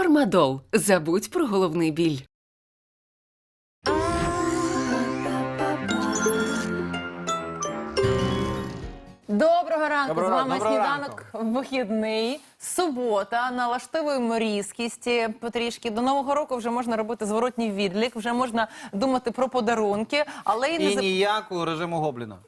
Фармадол. Забудь про головний біль. Доброго ранку! Доброго З вами ранку. Сніданок вихідний. Субота, налаштовуємо різкість е, потрішки. До нового року вже можна робити зворотній відлік, вже можна думати про подарунки, але і не І за- ніякого режиму гобліна.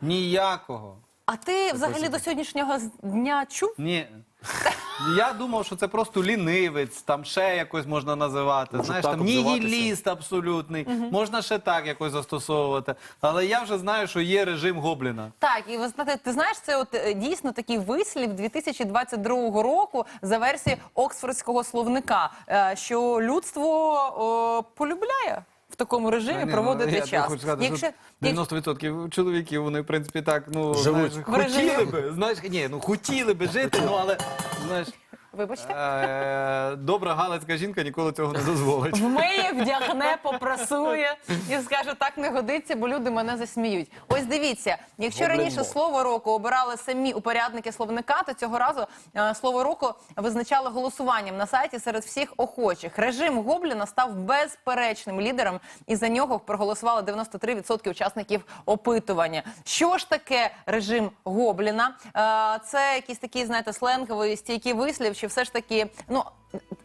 Ніякого. А ти взагалі до сьогоднішнього з- дня чув? Ні. Я думав, що це просто лінивець, там ще якось можна називати. Може, Знаєш, так там обзиватися? нігіліст абсолютний. Можна ще так якось застосовувати. Але я вже знаю, що є режим гобліна. Так, і ви знаєте, ти знаєш, це от е, дійсно такий вислів 2022 року за версією Оксфордського словника, е, що людство о, полюбляє в такому режимі Ні, ну, проводити я час. хочу сказати, Якщо- що 90% чоловіків, вони, в принципі, так, ну, Живуть. знаєш, В режимі. хотіли би, знаєш, ні, ну хотіли би жити, ну але, знаєш, Вибачте. е, добра галицька жінка ніколи цього не дозволить. Вмиє, вдягне, попрасує і скаже, так не годиться, бо люди мене засміють. Ось дивіться, якщо раніше слово року обирали самі упорядники словника, то цього разу е, слово року визначали голосуванням на сайті серед всіх охочих. Режим Гобліна став безперечним лідером, і за нього проголосували 93% учасників опитування. Що ж таке режим Гобліна? Е, Це якийсь такий, знаєте, сленговий стійкий вислів, чи все ж таки, ну.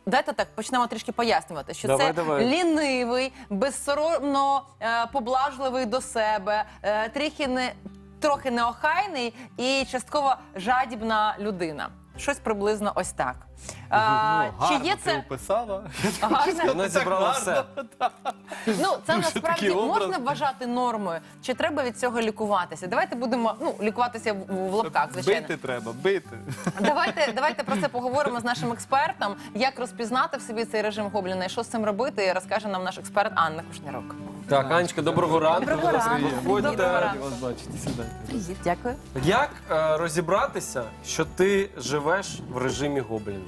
Дайте так почнемо трішки пояснювати, що Давай, це давай. лінивий, безсоромно е, поблажливий до себе, е, трохи не трохи неохайний і частково жадібна людина. Щось приблизно ось так. А, Ну, чи гарно є це описала? гарно? Вона зібрала все. Ну це Дуже насправді можна вважати нормою, чи треба від цього лікуватися? Давайте будемо ну лікуватися в, в лапках, звичайно. Бити треба, бити. Давайте, давайте про це поговоримо з нашим експертом. Як розпізнати в собі цей режим гобліна і що з цим робити, розкаже нам наш експерт Анна Кушнярок. Так, Анечка, доброго ранку. Доброго ранку. виходьте. Доброго ранку. Раді вас бачити, сідайте. Привіт, дякую. Як е, розібратися, що ти живеш в режимі гобліна?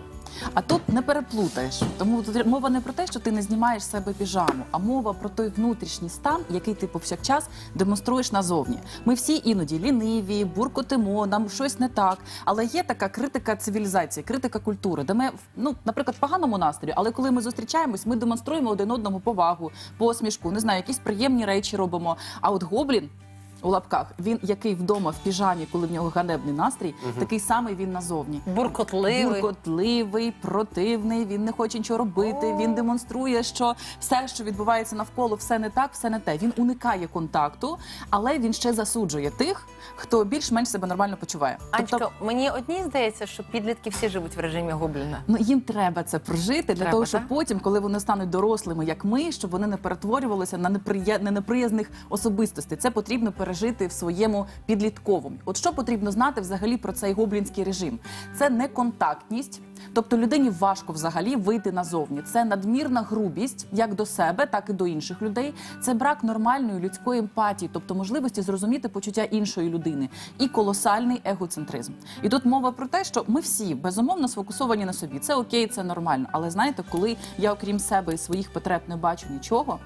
А тут не переплутаєш. Тому мова не про те, що ти не знімаєш з себе піжаму, а мова про той внутрішній стан, який ти повсякчас демонструєш назовні. Ми всі іноді ліниві, буркотимо, нам щось не так. Але є така критика цивілізації, критика культури, де ми, ну, наприклад, в поганому настрої, але коли ми зустрічаємось, ми демонструємо один одному повагу, посмішку, не знаю, якісь приємні речі робимо. А от гоблін. У лапках він який вдома в піжамі, коли в нього ганебний настрій, такий самий він назовні. Буркотливий. Буркотливий, противний, він не хоче нічого робити. Він демонструє, що все, що відбувається навколо, все не так, все не те. Він уникає контакту, але він ще засуджує тих, хто більш-менш себе нормально почуває. Анечка, Тобто, мені одній здається, що підлітки всі живуть в режимі гобліна. ну їм треба це прожити для Треба, того, щоб так? потім, коли вони стануть дорослими, як ми, щоб вони не перетворювалися на неприя... неприязних особистостей. Це потрібно пережити в своєму підлітковому. От що потрібно знати взагалі про цей гоблінський режим? Це неконтактність. Тобто людині важко взагалі вийти назовні. Це надмірна грубість як до себе, так і до інших людей. Це брак нормальної людської емпатії, тобто можливості зрозуміти почуття іншої людини, і колосальний егоцентризм. І тут мова про те, що ми всі безумовно сфокусовані на собі. Це окей, це нормально. Але знаєте, коли я окрім себе і своїх потреб не бачу нічого,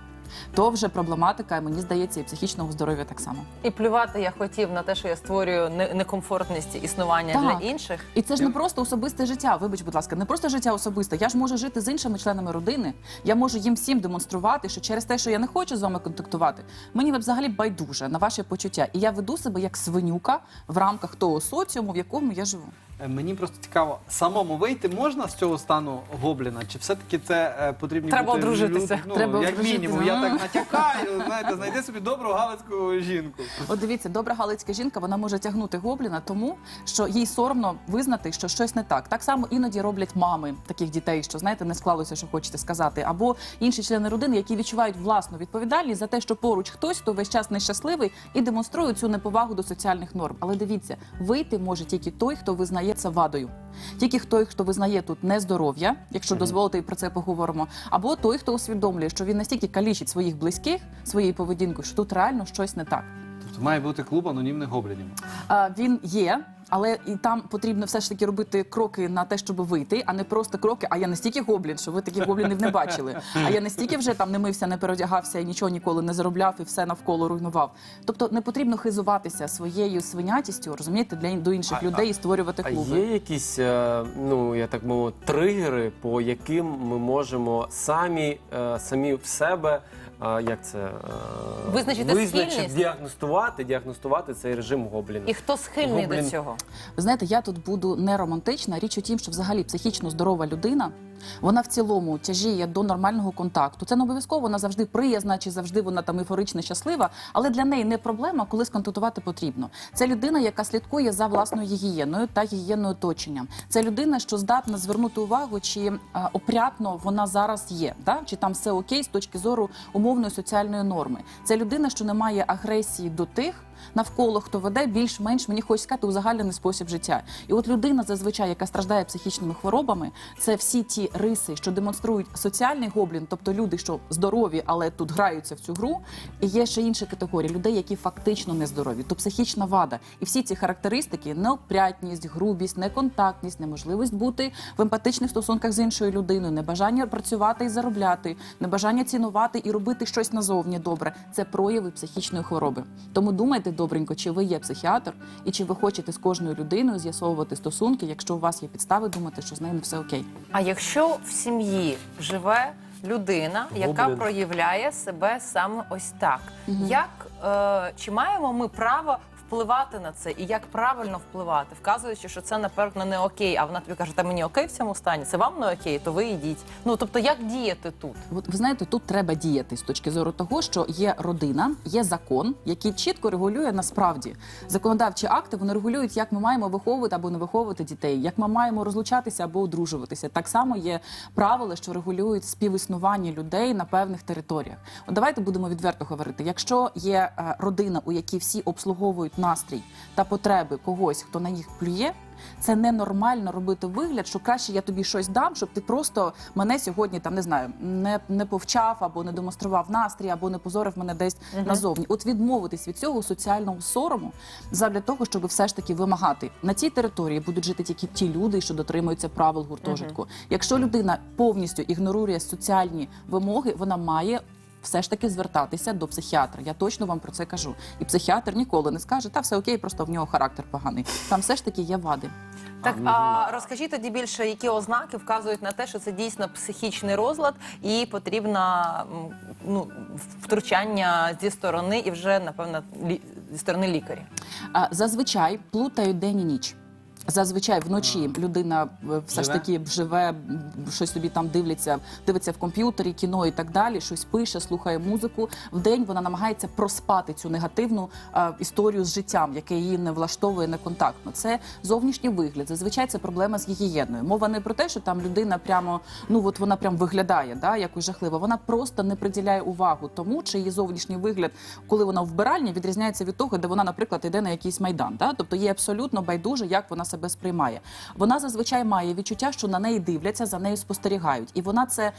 то вже проблематика, мені здається, і психічного здоров'я так само. І плювати я хотів на те, що я створюю некомфортність існування Так. для інших. І це ж не просто особисте життя. Вибач, будь ласка, не просто життя особисте. Я ж можу жити з іншими членами родини. Я можу їм всім демонструвати, що через те, що я не хочу з вами контактувати, мені взагалі байдуже на ваші почуття. І я веду себе як свинюка в рамках того соціуму, в якому я живу. Е, Мені просто цікаво, самому вийти можна з цього стану гобліна? Чи все-таки це е, потрібні Треба бути одружитися. Ну, Треба як одружитися. мінімум, я так натякаю, знаєте, знайди собі добру галицьку жінку. От дивіться, добра галицька жінка вона може тягнути гобліна, тому що їй соромно визнати, що щось не так. Так само іноді роблять мами таких дітей, що знаєте, не склалося, що хочете сказати, або інші члени родини, які відчувають власну відповідальність за те, що поруч хтось, хто весь час нещасливий, і демонструє цю неповагу до соціальних норм. Але дивіться, вийти може тільки той, хто визнає це вадою. Тільки той, хто визнає тут нездоров'я, якщо дозволите і про це поговоримо, або той, хто усвідомлює, що він настільки калічить своїх близьких своєю поведінкою, що тут реально щось не так. Тобто має бути клуб анонімних гоблінів. А, Він є, але і там потрібно все ж таки робити кроки на те, щоб вийти, а не просто кроки. А я настільки гоблін, що ви таких гоблінів не бачили. А я настільки вже там не мився, не переодягався і нічого ніколи не заробляв і все навколо руйнував. Тобто не потрібно хизуватися своєю свинятістю, розумієте, для до інших А- людей і створювати А є якісь, е, ну я так мову, тригери, по яким ми можемо самі, е, самі в себе, е, як це Визначити визначити, схильність? діагностувати, діагностувати цей режим гобліна. І хто схильний Гоблін. до цього? Ви знаєте, я тут буду не романтична. Річ у тім, що взагалі психічно здорова людина. Вона в цілому тяжіє до нормального контакту. Це не обов'язково вона завжди приязна чи завжди вона там ейфорична, щаслива, але для неї не проблема, коли сконтактувати потрібно. Це людина, яка слідкує за власною гігієною та гігієною оточенням. Це людина, що здатна звернути увагу, чи е, опрятно вона зараз є, чи там все окей з точки зору умовної соціальної норми. Це людина, що не має агресії до тих навколо, хто веде більш-менш мені хочеться сказати узагальнений спосіб життя. І от людина, зазвичай, яка страждає психічними хворобами, це всі ті риси, що демонструють соціальний гоблін, тобто люди, що здорові, але тут граються в цю гру. І є ще інша категорія людей, які фактично нездорові, то психічна вада. І всі ці характеристики неопрятність, грубість, неконтактність, неможливість бути в емпатичних стосунках з іншою людиною, небажання працювати і заробляти, небажання цінувати і робити щось назовні добре. Це прояви психічної хвороби. Тому думайте добренько, чи ви є психіатр, і чи ви хочете з кожною людиною з'ясовувати стосунки, якщо у вас є підстави думати, що з нею не все окей. А якщо в сім'ї живе людина, яка Гоблін. проявляє себе саме ось так, як е, чи маємо ми право впливати на це і як правильно впливати, вказуючи, що це напевно не окей, а вона тобі каже, та мені окей в цьому стані, це вам не окей, то ви йдіть. Ну тобто, як діяти тут? От ви знаєте, тут треба діяти з точки зору того, що є родина, є закон, який чітко регулює насправді законодавчі акти. Вони регулюють, як ми маємо виховувати або не виховувати дітей, як ми маємо розлучатися або одружуватися. Так само є правила, що регулюють співіснування людей на певних територіях. От давайте будемо відверто говорити. Якщо є е, родина, у якій всі обслуговують настрій та потреби когось, хто на їх плює. Це ненормально робити вигляд, що краще я тобі щось дам, щоб ти просто мене сьогодні там не знаю, не, не повчав або не демонстрував настрій, або не позорив мене десь назовні. От відмовитись від цього соціального сорому задля того, щоб все ж таки вимагати на цій території будуть жити тільки ті люди, що дотримуються правил гуртожитку. Якщо людина повністю ігнорує соціальні вимоги, вона має. Все ж таки звертатися до психіатра. Я точно вам про це кажу. І психіатр ніколи не скаже, та все окей, просто в нього характер поганий. Там все ж таки є вади. Так, а розкажіть тоді більше, які ознаки вказують на те, що це дійсно психічний розлад, і потрібно м, ну, втручання зі сторони і вже напевно лі, зі сторони лікаря. А, Зазвичай плутають день і ніч. Зазвичай вночі людина е, все ж таки живе, щось собі там дивиться, дивиться в комп'ютері, кіно і так далі, щось пише, слухає музику. Вдень вона намагається проспати цю негативну е, історію з життям, яке її не влаштовує неконтактно. Це зовнішній вигляд. Зазвичай це проблема з гігієною. Мова не про те, що там людина прямо ну от вона прям виглядає, да, якось жахливо. Вона просто не приділяє увагу тому, чи її зовнішній вигляд, коли вона в вбиральні, відрізняється від того, де вона, наприклад, йде на якийсь майдан. Да? Тобто є абсолютно байдуже, як вона себе сприймає. Вона зазвичай має відчуття, що на неї дивляться, за нею спостерігають, і вона це.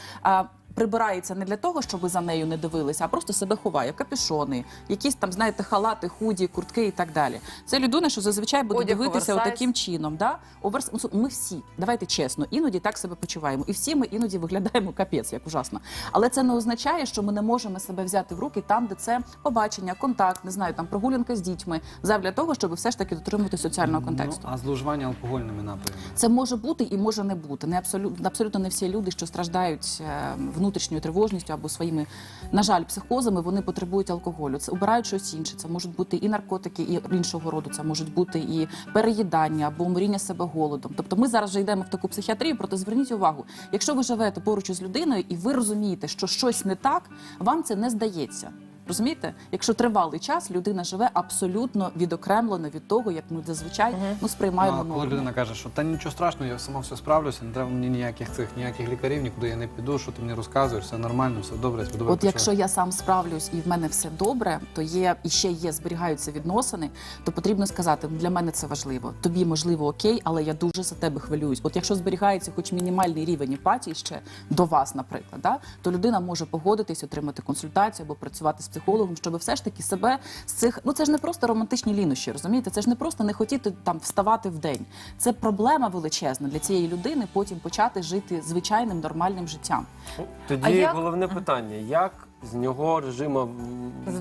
Прибирається не для того, щоб за нею не дивилися, а просто себе ховає капюшони, якісь там, знаєте, халати, худі, куртки і так далі. Це людина, що зазвичай буде Одяг дивитися оверсайз. таким чином. Да? Оверс... ну, Ми всі, давайте чесно, іноді так себе почуваємо. І всі ми іноді виглядаємо капець, як ужасно. Але це не означає, що ми не можемо себе взяти в руки там, де це побачення, контакт, не знаю, там прогулянка з дітьми, задля того, щоб все ж таки дотримувати соціального контексту. Ну, а зловживання алкогольними напоями. Це може бути і може не бути. Не абсолютно абсолютно не всі люди, що страждають е, внутрішньою тривожністю або своїми, на жаль, психозами, вони потребують алкоголю. Це обирають щось інше. Це можуть бути і наркотики, і іншого роду. Це можуть бути і переїдання або моріння себе голодом. Тобто, ми зараз вже йдемо в таку психіатрію. Проте зверніть увагу, якщо ви живете поруч із людиною і ви розумієте, що щось не так, вам це не здається. Розумієте, якщо тривалий час людина живе абсолютно відокремлено від того, як ми зазвичай ну, Ну, сприймаємо а коли норму. людина каже, що та нічого страшного, я сама все справлюся, не треба мені ніяких цих ніяких лікарів, нікуди я не піду, що ти мені розказуєш, все нормально, все добре, я добре. От якщо я сам справлюсь і в мене все добре, то є і ще є, зберігаються відносини, то потрібно сказати, для мене це важливо. Тобі можливо окей, але я дуже за тебе хвилююсь. От якщо зберігається хоч мінімальний рівень емпатії ще до вас, наприклад, да, то людина може погодитись, отримати консультацію або працювати з психологом, щоб все ж таки себе з цих ну це ж не просто романтичні лінощі, розумієте? Це ж не просто не хотіти там вставати в день. Це проблема величезна для цієї людини. Потім почати жити звичайним нормальним життям. Ну, А Тоді як- головне питання: як з нього режиму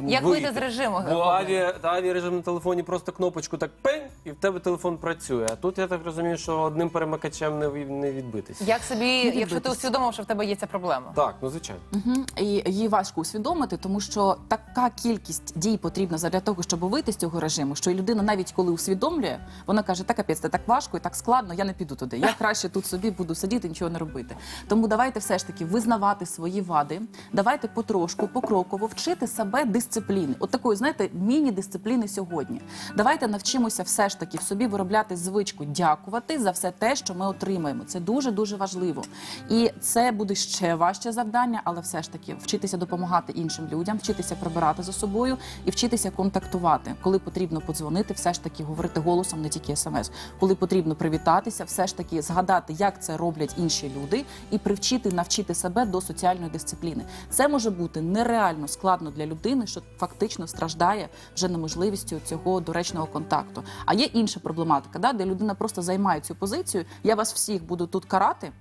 Як вийти з режиму? Бо авіа, та авіарежим на телефоні просто кнопочку так пень, і в тебе телефон працює. А тут я так розумію, що одним перемикачем не, від- не відбитися. Як собі, якщо ти усвідомив, що в тебе є ця проблема? Так, ну звичайно. Мгм. І її важко усвідомити, тому що така кількість дій потрібна для того, щоб вийти з цього режиму, що і людина, навіть коли усвідомлює, вона каже: та капець, це так важко і так складно, я не піду туди. Я краще тут собі буду сидіти, нічого не робити. Тому давайте все ж таки визнавати свої вади, давайте потрошку, покроково вчити себе дисципліни. От такої, знаєте, міні-дисципліни сьогодні. Давайте навчимося все ж таки в собі виробляти звичку дякувати за все те, що ми отримаємо. Це дуже дуже важливо. І це буде ще важче завдання, але все ж таки вчитися допомагати іншим людям, вчитися прибирати за собою і вчитися контактувати. Коли потрібно подзвонити, все ж таки говорити голосом, не тільки смс. Коли потрібно привітатися, все ж таки згадати, як це роблять інші люди, і привчити, навчити себе до соціальної дисципліни. Це може бути нереально складно для людини, що фактично страждає вже неможливістю цього доречного контакту. А є інша проблематика, да, де людина просто займає цю позицію. Я вас всіх буду тут карати.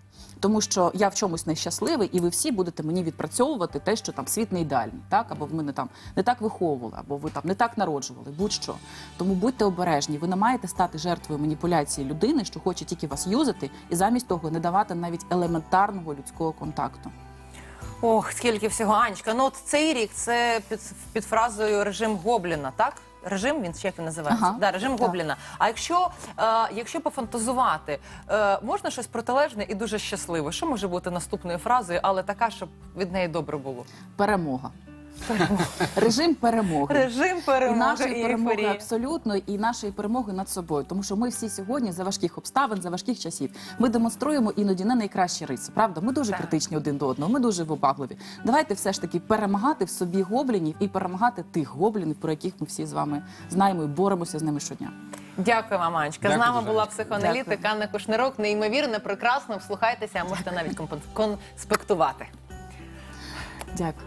Тому що я в чомусь нещасливий, і ви всі будете мені відпрацьовувати те, що там світ не ідеальний, так або в мене там не так виховували, або ви там не так народжували, будь-що. Тому будьте обережні. Ви не маєте стати жертвою маніпуляції людини, що хоче тільки вас юзати, і замість того не давати навіть елементарного людського контакту. Ох, скільки всього, Анечка. Ну от цей рік це під, під фразою режим Гобліна, так? Режим він ще як він називається? Ага, да, режим так. Гобліна. А якщо, е, якщо пофантазувати, е, можна щось протилежне і дуже щасливе? Що може бути наступною фразою, але така, щоб від неї добре було? Перемога. Режим перемоги. Режим І нашої і перемоги абсолютно, і нашої перемоги над собою, тому що ми всі сьогодні за важких обставин, за важких часів. Ми демонструємо іноді не найкращі риси. Правда, ми дуже Так. критичні один до одного. Ми дуже вибагливі. Давайте все ж таки перемагати в собі гоблінів і перемагати тих гоблінів, про яких ми всі з вами знаємо і боремося з ними щодня. Дякую, вам, Анечка. З нами дуже, була психоаналітик Дякую. Анна Кушнирок. Неймовірно, прекрасно. Вслухайтеся, а можете навіть конспектувати. Дякую.